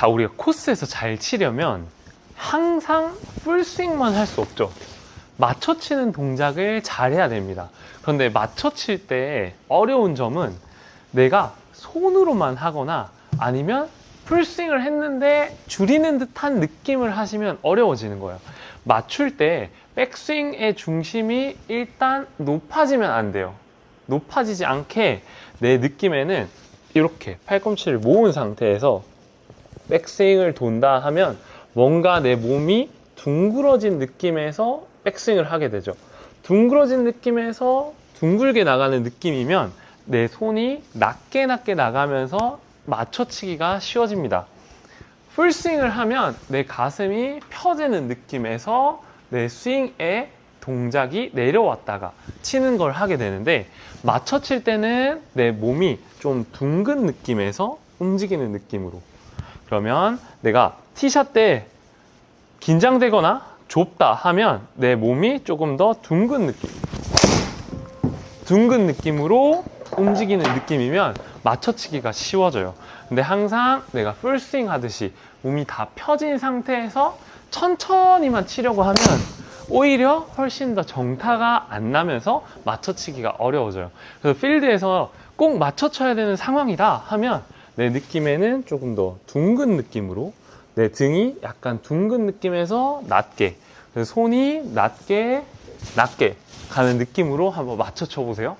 자, 우리가 코스에서 잘 치려면 항상 풀스윙만 할 수 없죠. 맞춰 치는 동작을 잘 해야 됩니다. 그런데 맞춰 칠 때 어려운 점은 내가 손으로만 하거나 아니면 풀스윙을 했는데 줄이는 듯한 느낌을 하시면 어려워지는 거예요. 맞출 때 백스윙의 중심이 일단 높아지면 안 돼요. 높아지지 않게 내 느낌에는 이렇게 팔꿈치를 모은 상태에서 백스윙을 돈다 하면 뭔가 내 몸이 둥그러진 느낌에서 백스윙을 하게 되죠. 둥그러진 느낌에서 둥글게 나가는 느낌이면 내 손이 낮게 낮게 나가면서 맞춰치기가 쉬워집니다. 풀스윙을 하면 내 가슴이 펴지는 느낌에서 내 스윙의 동작이 내려왔다가 치는 걸 하게 되는데 맞춰 칠 때는 내 몸이 좀 둥근 느낌에서 움직이는 느낌으로 그러면 내가 티샷 때 긴장되거나 좁다 하면 내 몸이 조금 더 둥근 느낌 둥근 느낌으로 움직이는 느낌이면 맞춰치기가 쉬워져요. 근데 항상 내가 풀스윙 하듯이 몸이 다 펴진 상태에서 천천히만 치려고 하면 오히려 훨씬 더 정타가 안 나면서 맞춰치기가 어려워져요. 그래서 필드에서 꼭 맞춰쳐야 되는 상황이다 하면 내 느낌에는 조금 더 둥근 느낌으로 내 등이 약간 둥근 느낌에서 낮게 손이 낮게 낮게 가는 느낌으로 한번 맞춰 쳐 보세요.